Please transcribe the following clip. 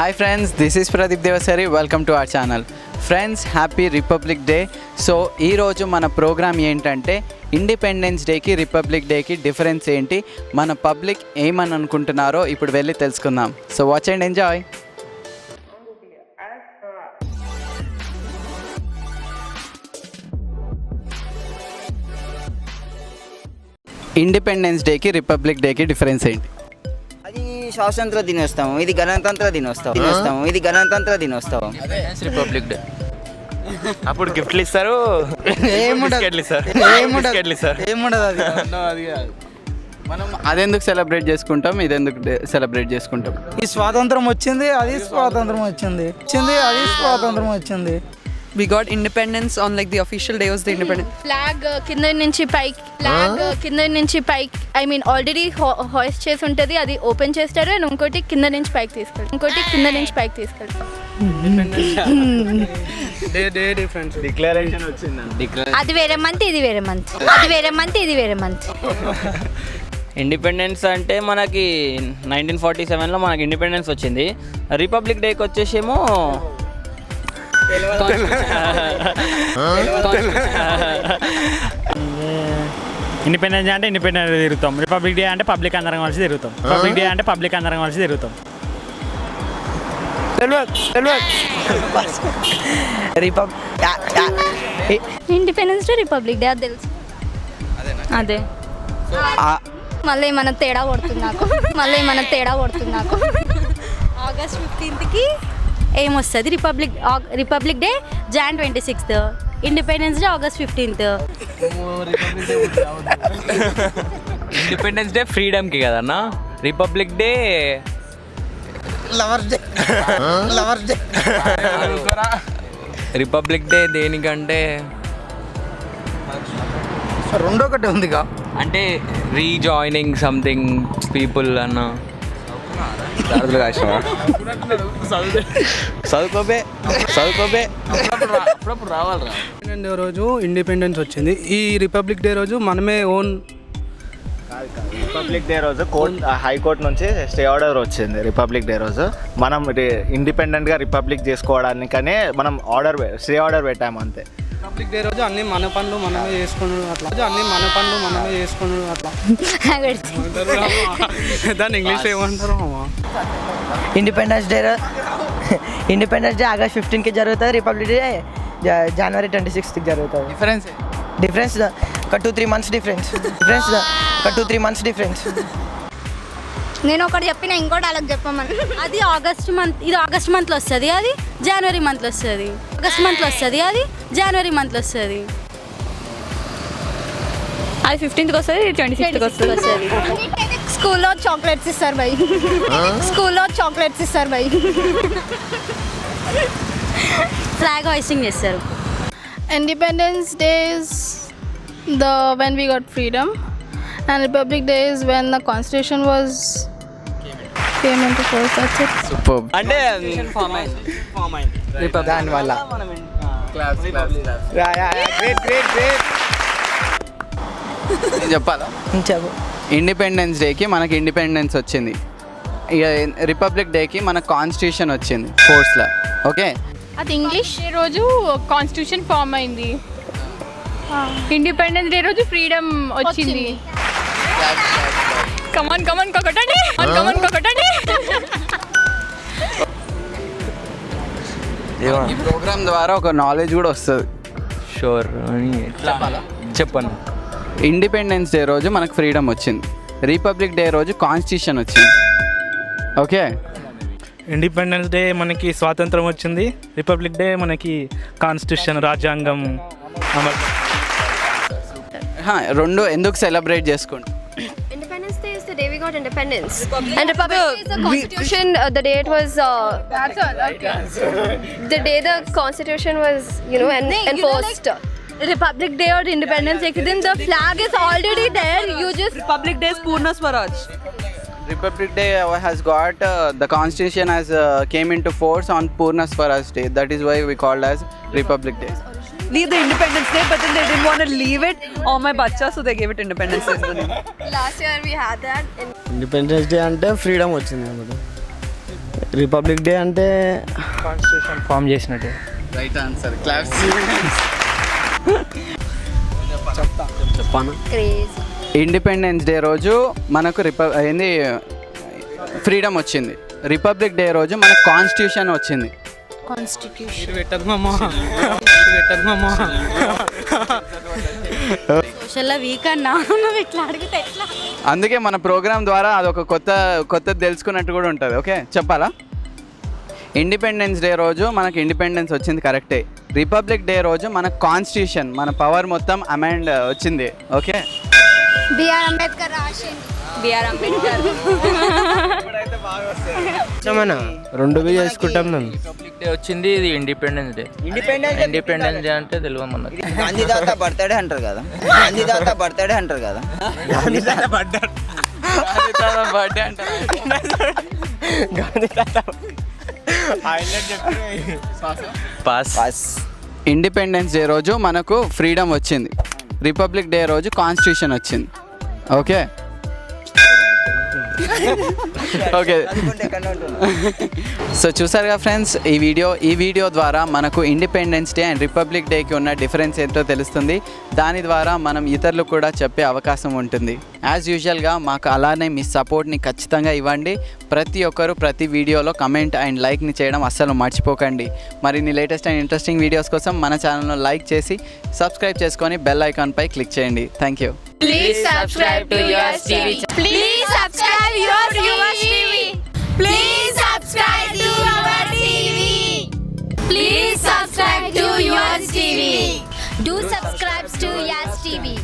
Hi friends this is Pradeep Devasari welcome to our channel friends happy Republic Day so ఈరోజు మన programme ఏంటంటే independence డేకి republic డేకి difference ఏంటి? మన పబ్లిక్ ఏమని అనుకుంటున్నారో ఇప్పుడు వెళ్ళి తెలుసుకుందాం. So watch and enjoy Independence డేకి రిపబ్లిక్ డేకి డిఫరెన్స్ ఏంటి? స్వాతంత్ర దినోత్సవం ఇది గణతంత్ర దినోత్సవం. దినోత్సవం ఇది గణతంత్ర దినోత్సవం. రిపబ్లిక్ డే అప్పుడు గిఫ్ట్లు ఇస్తారు. బిస్కెట్లు ఇస్తారు. బిస్కెట్లు ఇస్తారు. ఏముండదు అది. అది కాదు. మనం అదెందుకు సెలబ్రేట్ చేసుకుంటాం? ఇదెందుకు సెలబ్రేట్ చేసుకుంటాం? ఈ స్వాతంత్రం వచ్చింది అది స్వాతంత్రం వచ్చింది. వచ్చింది అది స్వాతంత్రం వచ్చింది. We got independence on like the official day was the independence. Flag కింద నుంచి పైకి ఫ్లాగ్ కింద నుంచి పైకి ఐ మీన్ ఆల్రెడీ హాయిస్ట్ చేసి ఉంటుంది అది ఓపెన్ చేస్తారు అండ్ ఇంకోటి కింద నుంచి పైకి తీసుకెళ్తారు ఇంకోటి కింద నుంచి పైకి తీసుకెళ్తారు డిక్లరేషన్ వచ్చింది? అది వేరే మంత్ ఇది వేరే మంత్ అది వేరే మంత్ ఇది వేరే మంత్ ఇండిపెండెన్స్ అంటే మనకి నైన్టీన్ ఫార్టీ సెవెన్లో మనకి ఇండిపెండెన్స్ వచ్చింది. రిపబ్లిక్ డేకి వచ్చేసేమో ఇండిపెండెన్స్ డే అంటే ఇండిపెండెంట్ తిరుగుతాం. రిపబ్లిక్ డే అంటే పబ్లిక్ అందరం కలిసి తిరుగుతాం. రిపబ్లిక్ డే అంటే పబ్లిక్ అందరం కలిసి తిరుగుతాం. ఇండిపెండెన్స్ డే రిపబ్లిక్ డే అది తెలుసు. అదే. మళ్ళీ మన తేడా కొడుతుంది నాకు. మళ్ళీ మన తేడా కొడుతుంది నాకు. ఆగస్ట్ ఫిఫ్టీన్త్కి ఏమొస్తుంది Republic Republic Day Jan twenty sixth Independence Day August fifteenth Independence Day ఫ్రీడమ్కి కదన్నా? Republic Day lovers day lovers day Republic Day దేనికంటే రెండో ఒకటి ఉందిగా. అంటే రీజాయినింగ్ సంథింగ్ పీపుల్ అన్న. చదువుకోబే చదువుకోబే. ఇండిపెండెన్స్ డే రోజు ఇండిపెండెన్స్ వచ్చింది. ఈ రిపబ్లిక్ డే రోజు మనమే ఓన్ రిపబ్లిక్ డే రోజు కోర్ట్ హైకోర్టు నుంచి స్టే ఆర్డర్ వచ్చింది రిపబ్లిక్ డే రోజు. మనం ఇండిపెండెంట్గా రిపబ్లిక్ చేసుకోవడానికనే మనం ఆర్డర్ స్టే ఆర్డర్ పెట్టాము అంతే. రిపబ్లిక్ డే రోజు అన్ని మన పనులు మనమే చేసుకున్నాడు అట్లా. రోజు అన్ని మన పనులు మనమే చేసుకున్నాడు అట్లా. దాన్ని ఇంగ్లీష్ ఏమంటారు Independence Day Independence Day August ఫిఫ్టీన్కి జరుగుతుంది రిపబ్లిక్ డే జ- జనవరి ట్వంటీ సిక్స్త్కి జరుగుతుంది. డిఫరెన్స్ డిఫరెన్స్ ఒక two three months difference difference ఒక టూ త్రీ మంత్స్ డిఫరెన్స్ నేను ఒకటి చెప్పిన ఇంకోటి అలా చెప్పమని. అది ఆగస్ట్ మంత్ ఇది ఆగస్ట్ మంత్లో వస్తుంది అది? జనవరి మంత్లో వస్తుంది. ఆగస్ట్ మంత్లో వస్తుంది అది? జనవరి మంత్లో వస్తుంది. అది ఫిఫ్టీన్త్కి వస్తుంది ట్వంటీ సిక్స్త్కి వస్తుంది. స్కూల్లో చాక్లెట్స్ ఇస్తారు బై. స్కూల్లో చాక్లెట్స్ ఇస్తారు బై. ఫ్లాగ్ హాయిస్టింగ్ చేస్తారు. Day is the when we got freedom, and Republic Day is when the Constitution was super అంటే దానివల్ల. గ్రేట్ గ్రేట్ గ్రేట్ నేను చెప్పాలా? చెప్పు. ఇండిపెండెన్స్ డేకి మనకి ఇండిపెండెన్స్ వచ్చింది. ఇక రిపబ్లిక్ డేకి మన కాన్స్టిట్యూషన్ వచ్చింది ఫోర్స్లో ఓకే అది ఇంగ్లీష్ డే రోజు కాన్స్టిట్యూషన్ ఫామ్ అయింది. ఇండిపెండెన్స్ డే రోజు ఫ్రీడమ్ వచ్చింది. కమాన్ కమాన్ కొకటండి కమాన్ కొకటండి ప్రోగ్రామ్ ద్వారా ఒక నాలెడ్జ్ కూడా వస్తుంది. షూర్ చెప్పను ఇండిపెండెన్స్ డే రోజు మనకు ఫ్రీడమ్ వచ్చింది. రిపబ్లిక్ డే రోజు కాన్స్టిట్యూషన్ వచ్చింది. ఓకే ఇండిపెండెన్స్ డే మనకి స్వాతంత్రం వచ్చింది. రిపబ్లిక్ డే మనకి కాన్స్టిట్యూషన్ రాజ్యాంగం అమలు. హా, రెండు ఎందుకు సెలబ్రేట్ చేసుకుంటాం? day we got independence. Republic. And Republic Day is the constitution, uh, the day it was. Uh, That's all. Okay. the day the constitution was, you know, en- नहीं, you know, enforced. Republic Day और independence एक day the flag is already there. You just Republic Day is Purna Swaraj. Republic Day uh, has got uh, the constitution has uh, came into force on Purna Swaraj Day. That is why we called as Republic Day. Leave the independence day but then they didn't want to leave it on my bacha so they gave it independence day the name. Year we had that. In Independence Day అంటే freedom వచ్చింది అన్నమాట republic day అంటే constitution form చేసినట్టు right answer claps చెప్పాను independence day రోజు మనకు రిప ఏంది freedom వచ్చింది రిపబ్లిక్ డే రోజు మనకు కాన్స్టిట్యూషన్ వచ్చింది మామ. సోషల్లో వీక్ అన్నా నువ్వు ఇట్లా అడిగితే ఎట్లా? అందుకే మన ప్రోగ్రామ్ ద్వారా అదొక కొత్త కొత్తది తెలుసుకున్నట్టు కూడా ఉంటుంది. ఓకే చెప్పాలా? ఇండిపెండెన్స్ డే రోజు మనకు ఇండిపెండెన్స్ వచ్చింది కరెక్టే రిపబ్లిక్ డే రోజు మనకు కాన్స్టిట్యూషన్ మన పవర్ మొత్తం అమెండ్ వచ్చింది. ఓకే బిఆర్ అంబేద్కర్ రాసింది బిఆర్ అంబేద్కర్ మన రెండు బి చేసుకుంటాం మేము. డే వచ్చింది ఇది Independence Day Independence Independence Day అంటే తెలియదు మనకి. గాంధీ తాత బర్త్డే అంటారు కదా. గాంధీ తాత బర్త్డే అంటారు కదా. బర్త్డే అంటారు. పాస్ పాస్ ఇండిపెండెన్స్ డే రోజు మనకు ఫ్రీడమ్ వచ్చింది. రిపబ్లిక్ డే రోజు కాన్స్టిట్యూషన్ వచ్చింది. ఓకే ఓకే సో చూసారుగా ఫ్రెండ్స్ ఈ వీడియో ఈ వీడియో ద్వారా మనకు ఇండిపెండెన్స్ డే అండ్ రిపబ్లిక్ డేకి ఉన్న డిఫరెన్స్ ఏంటో తెలుస్తుంది. దాని ద్వారా మనం ఇతరులకు కూడా చెప్పే అవకాశం ఉంటుంది. యాజ్ యూజువల్గా మాకు అలానే మీ సపోర్ట్ని ఖచ్చితంగా ఇవ్వండి. ప్రతి ఒక్కరు ప్రతి వీడియోలో కమెంట్ అండ్ లైక్ని చేయడం అస్సలు మర్చిపోకండి. మరిన్ని లేటెస్ట్ అండ్ ఇంట్రెస్టింగ్ వీడియోస్ కోసం మన ఛానల్ను లైక్ చేసి సబ్స్క్రైబ్ చేసుకొని బెల్ ఐకాన్పై క్లిక్ చేయండి. Thank you Please subscribe to yours TV. Please subscribe yours TV. Please subscribe to our TV. Please subscribe to yours TV. Do subscribe to Yas TV.